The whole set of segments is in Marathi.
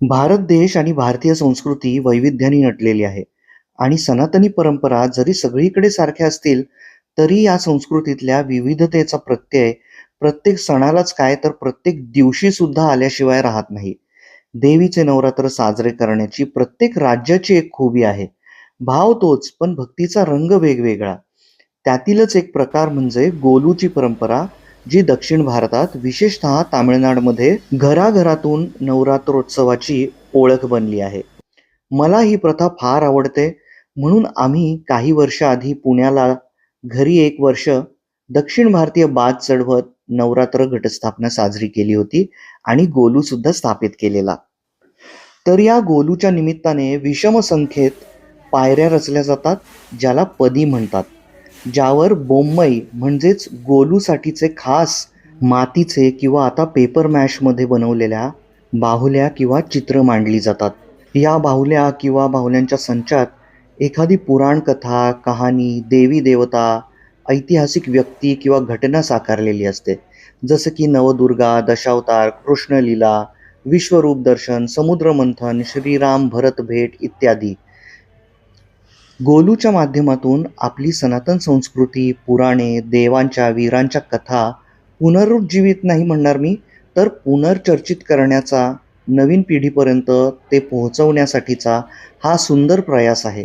भारत देश आणि भारतीय संस्कृती वैविध्याने नटलेली आहे. आणि सनातनी परंपरा जरी सगळीकडे सारख्या असतील तरी या संस्कृतीतल्या विविधतेचा प्रत्यय प्रत्येक सणालाच काय तर प्रत्येक दिवशी सुद्धा आल्याशिवाय राहत नाही. देवीचे नवरात्र साजरे करण्याची प्रत्येक राज्याची एक खूबी आहे. भाव तोच पण भक्तीचा रंग वेगवेगळा. त्यातीलच एक प्रकार म्हणजे गोलूची परंपरा जी दक्षिण भारतात विशेषतः तामिळनाडमध्ये घराघरातून नवरात्रोत्सवाची ओळख बनली आहे. मला ही प्रथा फार आवडते. म्हणून आम्ही काही वर्षाआधी पुण्याला घरी एक वर्ष दक्षिण भारतीय बाद चढवत नवरात्र घटस्थापना साजरी केली होती आणि गोलू सुद्धा स्थापित केलेला. तर या गोलूच्या निमित्ताने विषम संख्येत पायऱ्या रचल्या जातात ज्याला पदी म्हणतात. ज्यावर बोम्मई म्हणजेच गोलूसाठीचे खास मातीचे किंवा आता पेपर मॅशमध्ये बनवलेल्या बाहुल्या किंवा चित्र मांडली जातात. या बाहुल्या किंवा बाहुल्यांच्या संचात एखादी पुराणकथा कहाणी देवी देवता ऐतिहासिक व्यक्ती किंवा घटना साकारलेली असते. जसं की नवदुर्गा दशावतार कृष्णलीला विश्वरूप दर्शन समुद्रमंथन श्रीराम भरत भेट इत्यादी. गोलूच्या माध्यमातून आपली सनातन संस्कृती पुराणे देवांच्या वीरांच्या कथा पुनरुज्जीवित नाही म्हणणार मी तर पुनर्चर्चित करण्याचा नवीन पिढीपर्यंत ते पोहोचवण्यासाठीचा हा सुंदर प्रयास आहे.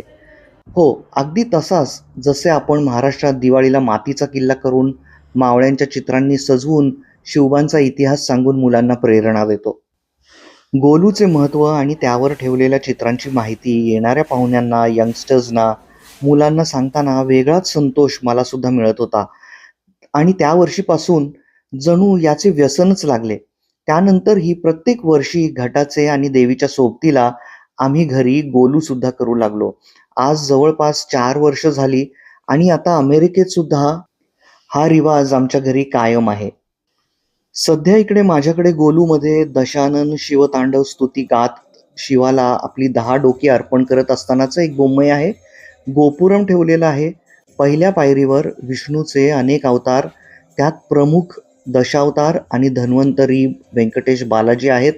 हो अगदी तसाच जसे आपण महाराष्ट्रात दिवाळीला मातीचा किल्ला करून मावळ्यांच्या चित्रांनी सजवून शिवबांचा इतिहास सांगून मुलांना प्रेरणा देतो. गोलूचे महत्त्व आणि त्यावर ठेवलेल्या चित्रांची माहिती येणाऱ्या पाहुण्यांना यंगस्टर्सना मुलांना सांगताना वेगळाच संतोष मला सुद्धा मिळत होता. आणि त्या वर्षीपासून जणू याचे व्यसनच लागले. त्यानंतर ही प्रत्येक वर्षी घटाचे आणि देवीच्या सोबतीला आम्ही घरी गोलू सुद्धा करू लागलो. आज जवळपास चार वर्ष झाली आणि आता अमेरिकेत सुद्धा हा रिवाज आमच्या घरी कायम आहे. सध्या इकडे माझ्याकडे गोलूमध्ये दशानन शिवतांडव स्तुती गात शिवाला आपली दहा डोकी अर्पण करत असतानाचं एक बोम्मय आहे. गोपुरम ठेवलेलं आहे. पहिल्या पायरीवर विष्णूचे अनेक अवतार त्यात प्रमुख दशावतार आणि धन्वंतरी व्यंकटेश बालाजी आहेत.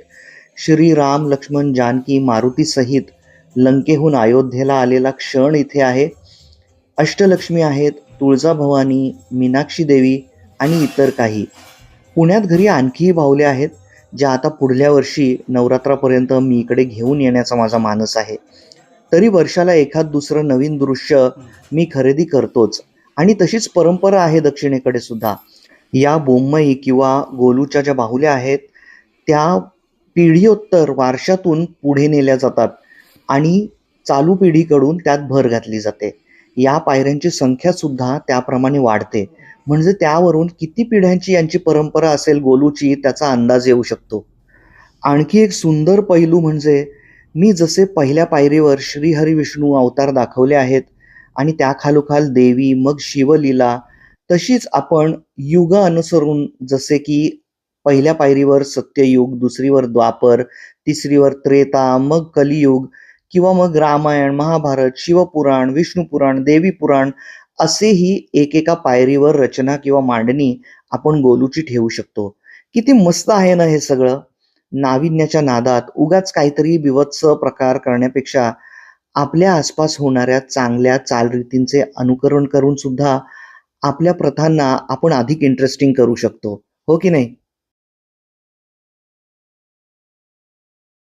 श्री राम लक्ष्मण जानकी मारुती सहित लंकेहून अयोध्येला आलेला क्षण इथे आहे. अष्टलक्ष्मी आहेत तुळजाभवानी मीनाक्षी देवी आणि इतर काही. पुण्यात घरी आणखीही बाहुल्या आहेत ज्या आता पुढल्या वर्षी नवरात्रापर्यंत मी इकडे घेऊन येण्याचा माझा मानस आहे. तरी वर्षाला एखाद दुसरं नवीन दृश्य मी खरेदी करतोच. आणि तशीच परंपरा आहे दक्षिणेकडे सुद्धा. या बोम्मई किंवा गोलूच्या ज्या बाहुल्या आहेत त्या पिढीोत्तर वारशातून पुढे नेल्या जातात आणि चालू पिढीकडून त्यात भर घातली जाते. या पायऱ्यांची संख्या सुद्धा त्याप्रमाणे वाढते. म्हणजे त्यावरून किती पिढ्यांची यांची परंपरा असेल गोलूची त्याचा अंदाज येऊ शकतो. आणखी एक सुंदर पैलू म्हणजे मी जसे पहिल्या पायरीवर श्रीहरी विष्णू अवतार दाखवले आहेत आणि त्याखालोखाल देवी मग शिवलीला तशीच आपण युग अनुसरून जसे की पहिल्या पायरीवर सत्ययुग दुसरीवर द्वापर तिसरीवर त्रेता मग कलियुग किंवा मग रामायण महाभारत शिवपुराण विष्णुपुराण देवीपुराण असेही एकेका पायरीवर रचना किंवा मांडणी आपण गोलूची ठेवू शकतो. किती मस्त आहे ना हे सगळं. नाविन्याच्या नादात उगाच काहीतरी बिवत्स प्रकार करण्यापेक्षा आपल्या आसपास होणाऱ्या चांगल्या चालरीतींचे अनुकरण करून सुद्धा आपल्या प्रथांना आपण अधिक इंटरेस्टिंग करू शकतो. हो की नाही?